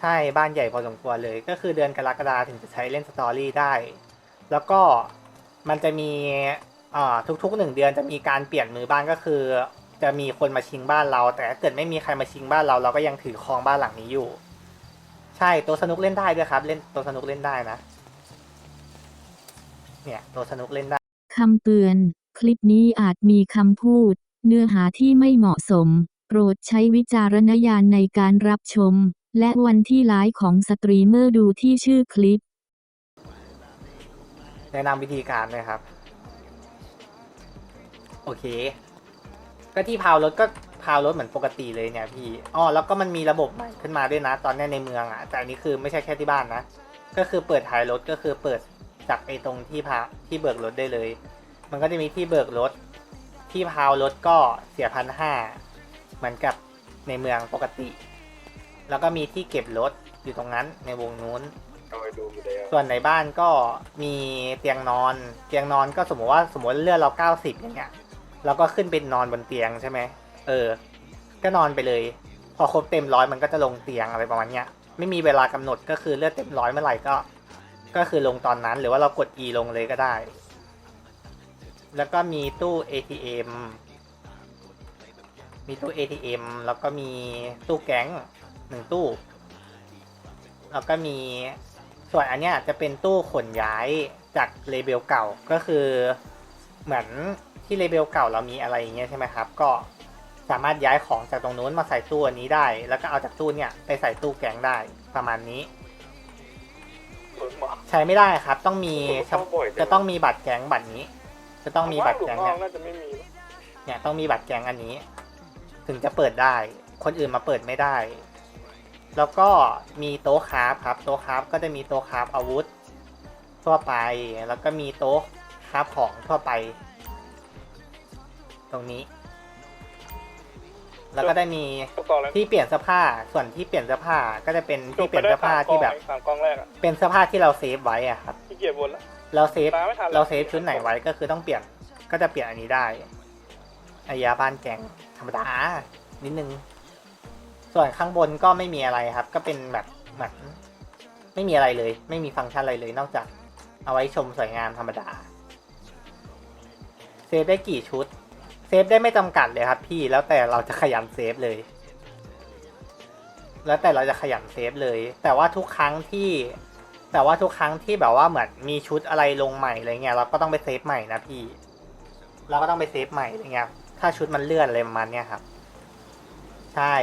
ใช่บ้านใหญ่พอสมควรเลย ก็คือเดือนกรกฎาถึงจะใช้เล่นสตอรี่ได้ แล้วก็มันจะมีทุกๆหนึ่งเดือนจะมีการเปลี่ยนมือบ้านก็คือ จะมีคนมาชิงบ้านเรา แต่ถ้าเกิดไม่มีใครมาชิงบ้านเรา เราก็ยังถือครองบ้านหลังนี้อยู่ ใช่ตัวสนุกเล่นได้ด้วยครับ เล่นตัวสนุกเล่นได้นะ เนี่ยตัวสนุกเล่นได้คำเตือน คลิปนี้อาจมีคำพูด เนื้อหาที่ไม่เหมาะสม โปรดใช้วิจารณญาณในการรับชม และวันที่ไลฟ์ของสตรีมเมอร์ดูที่ชื่อคลิป แนะนำวิธีการเลยครับ โอเค ก็ที่พาวรถก็พาวรถเหมือนปกติเลยเนี่ยพี่อ๋อแล้วก็มันมีระบบใหม่ขึ้นมาด้วยนะ ตอนนี้ในเมืองอะแต่อันนี้คือไม่ใช่แค่ที่บ้านนะ ก็คือเปิดท้ายรถก็คือเปิดจากไอ้ตรงที่พาที่เบิกรถได้เลย มันก็จะมีที่เบิกรถ ที่พาวรถก็เสียพันห้าเหมือนกับในเมืองปกติ แล้วก็มีที่เก็บรถอยู่ตรงนั้นในวงนู้น เอาไปดูอยู่แล้วส่วนในบ้านก็มีเตียงนอน เตียงนอนก็สมมติว่าสมมติเลือดเราเก้าสิบอย่างเงี้ยเราก็ขึ้นเป็นนอนบนเตียงใช่ไหมเออ ก็นอนไปเลย พอครบเต็มร้อยมันก็จะลงเตียงอะไรประมาณเนี้ยไม่มีเวลากำหนดก็คือเลือดเต็มร้อยเมื่อไหร่ก็ ก็คือลงตอนนั้นหรือว่าเรากด E ลงเลยก็ได้ แล้วก็มีตู้ ATM มีตู้ ATM แล้วก็มีตู้แก๊ง หนึ่งตู้ แล้วก็มีส่วนอันเนี้ยจะเป็นตู้ขนย้ายจากเลเบลเก่าก็คือเหมือนที่เลเบลเก่าเรามีอะไรอย่างเงี้ยใช่ไหมครับ ก็สามารถย้ายของจากตรงนู้นมาใส่ตู้อันนี้ได้ แล้วก็เอาจากตู้เนี่ยไปใส่ตู้แกงได้ประมาณนี้เพิ่งมาใช้ไม่ได้ครับ ต้องมีผมเข้าบ่อยจังจะต้องมีบัตรแกงบัตรนี้ จะต้องมีบัตรแกงหลุเนี่มยน่าจะไม่มีเนี่ยต้องมีบัตรแกงอันนี้ ถึงจะเปิดได้ คนอื่นมาเปิดไม่ได้ แล้วก็มีโต๊ะคราฟครับ โต๊ะคราฟก็จะมีโต๊ะคราฟอาวุธ ทั่วไป แล้วก็มีโต๊ะคราฟของทั่วไป ตรงนี้ แล้วก็ได้มีตัวต่อเลยที่เปลี่ยนเสื้อผ้า ส่วนที่เปลี่ยนเสื้อผ้าก็จะเป็นที่เปลี่ยนเสื้อผ้าที่แบบ สามกองแรกอะเป็นเสื้อผ้าที่เราเซฟไว้อะครับ ที่เกียร์บนแล้วเราเซฟ ตามไม่ทันแล้วเราเซฟชุดไหนไว้ก็คือต้องเปลี่ยน ก็จะเปลี่ยนอันนี้ได้อายาบ้านแกงธรรมดา นิดนึง ส่วนข้างบนก็ไม่มีอะไรครับ ก็เป็นแบบเหมือนไม่มีอะไรเลย ไม่มีฟังก์ชันอะไรเลย นอกจากเอาไว้ชมสวยงามธรรมดา เซฟได้กี่ชุด เซฟได้ไม่จำกัดเลยครับพี่แล้วแต่เราจะขยันเซฟเลย แล้วแต่เราจะขยันเซฟเลย แต่ว่าทุกครั้งที่ แต่ว่าทุกครั้งที่แบบว่าเหมือนมีชุดอะไรลงใหม่อะไรเงี้ยเราก็ต้องไปเซฟใหม่นะพี่เราก็ต้องไปเซฟใหม่อะไรเงี้ยถ้าชุดมันเลื่อนอะไรประมาณเนี้ยครับ ใช่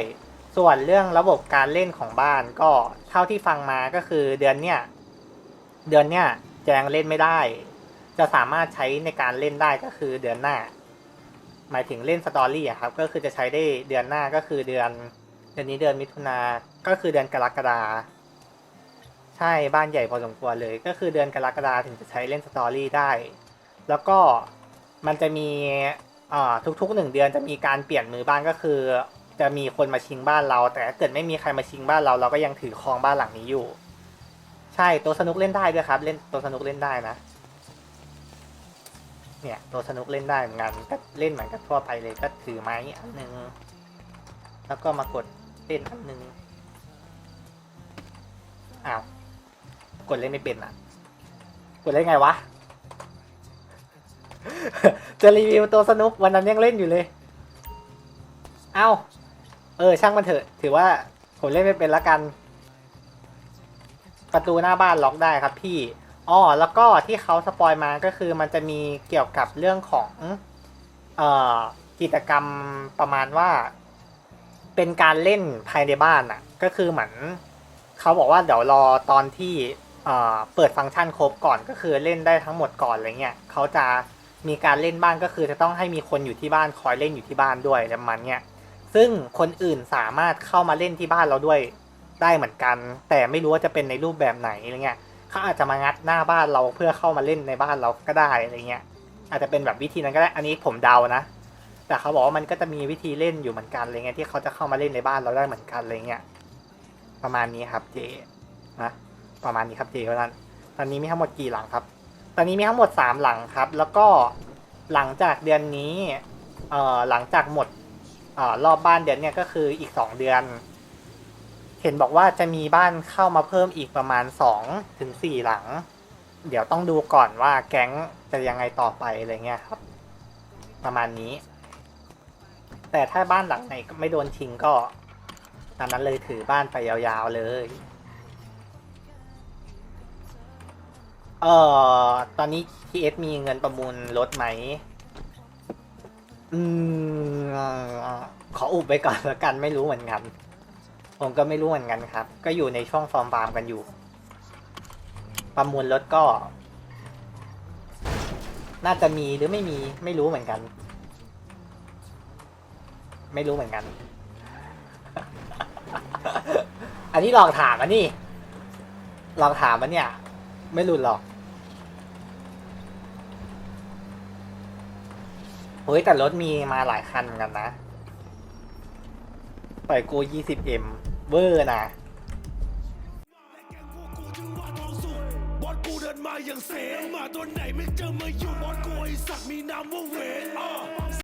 ส่วนเรื่องระบบการเล่นของบ้านก็เท่าที่ฟังมาก็คือเดือนเนี้ยเดือนเนี้ยแจงเล่นไม่ได้ จะสามารถใช้ในการเล่นได้ก็คือเดือนหน้า หมายถึงเล่นสตอรี่อะครับ ก็คือจะใช้ได้เดือนหน้าก็คือเดือนเดือนนี้เดือนมิถุนาก็คือเดือนกรกฎาใช่บ้านใหญ่พอสมควรเลย ก็คือเดือนกรกฎาถึงจะใช้เล่นสตอรี่ได้ แล้วก็มันจะมีอ่าทุกๆหนึ่งเดือนจะมีการเปลี่ยนมือบ้านก็คือ จะมีคนมาชิงบ้านเรา แต่ถ้าเกิดไม่มีใครมาชิงบ้านเรา เราก็ยังถือครองบ้านหลังนี้อยู่ ใช่ตัวสนุกเล่นได้ด้วยครับ เล่นตัวสนุกเล่นได้นะ เนี่ยตัวสนุกเล่นได้เหมือนกันก็เล่นเหมือนกับทั่วไปเลยก็ถือไม้อันหนึ่งแล้วก็มากดเล่นอันหนึ่งอ้าวกดเล่นไม่เป็นอะ กดเล่นไงวะ จะรีวิวตัวสนุกวันนั้นยังเล่นอยู่เลย เอ้า เออ ช่างมันเถอะ ถือว่าผมเล่นไม่เป็นละกัน ประตูหน้าบ้านล็อกได้ครับพี่อ๋อแล้วก็ที่เขาสปอยมาก็คือมันจะมีเกี่ยวกับเรื่องของเอ่อกิจกรรมประมาณว่า เป็นการเล่นภายในบ้านอะ ก็คือเหมือนเขาบอกว่าเดี๋ยวรอตอนที่เอ่อเปิดฟังก์ชันครบก่อนก็คือเล่นได้ทั้งหมดก่อนอะไรเงี้ยเขาจะมีการเล่นบ้านก็คือจะต้องให้มีคนอยู่ที่บ้านคอยเล่นอยู่ที่บ้านด้วยประมาณเนี้ย ซึ่งคนอื่นสามารถเข้ามาเล่นที่บ้านเราด้วยได้เหมือนกัน แต่ไม่รู้ว่าจะเป็นในรูปแบบไหนอะไรเงี้ยเขาอาจจะมางัดหน้าบ้านเราเพื่อเข้ามาเล่นในบ้านเราก็ได้อะไรเงี้ย อาจจะเป็นแบบวิธีนั้นก็ได้อันนี้ผมเดานะ แต่เขาบอกว่ามันก็จะมีวิธีเล่นอยู่เหมือนกันอะไรเงี้ยที่เขาจะเข้ามาเล่นในบ้านเราได้เหมือนกันอะไรเงี้ยประมาณนี้ครับเจนะประมาณนี้ครับเจเพราะนั้นตอนนี้มีทั้งหมดกี่หลังครับ ตอนนี้มีทั้งหมดสามหลังครับ แล้วก็หลังจากเดือนนี้เอ่อหลังจากหมด ออรอบบ้านเดือนเนี้ยก็คืออีกสองเดือน เห็นบอกว่าจะมีบ้านเข้ามาเพิ่มอีกประมาณสองถึงสี่หลัง เดี๋ยวต้องดูก่อนว่าแก๊งจะยังไงต่อไปอะไรเงี้ยครับ ประมาณนี้ แต่ถ้าบ้านหลังไหนก็ไม่โดนทิ้งก็ตามนั้นเลยถือบ้านไปยาวๆเลยเอ่อตอนนี้ TS มีเงินประมูลรถไหม อืมขออุบไว้ก่อนล้วกันไม่รู้เหมือนกัน ผมก็ไม่รู้เหมือนกันครับ ก็อยู่ในช่วงฟอร์มฟาร์มกันอยู่ ประมูลรถก็ น่าจะมีหรือไม่มีไม่รู้เหมือนกัน ไม่รู้เหมือนกัน อันนี้ลองถามอันนี่ลองถามอันเนี่ย ไม่รู้หรอก เฮ้ยแต่รถมีมาหลายคันเหมือนกันนะปล่อยกู 20M เวอร์นะกูเดินมาอย่างเสงมาตัวไหนไม่เจอมาอยู่บอสกูไอสัตว์มีนามว่าเวนอ้อ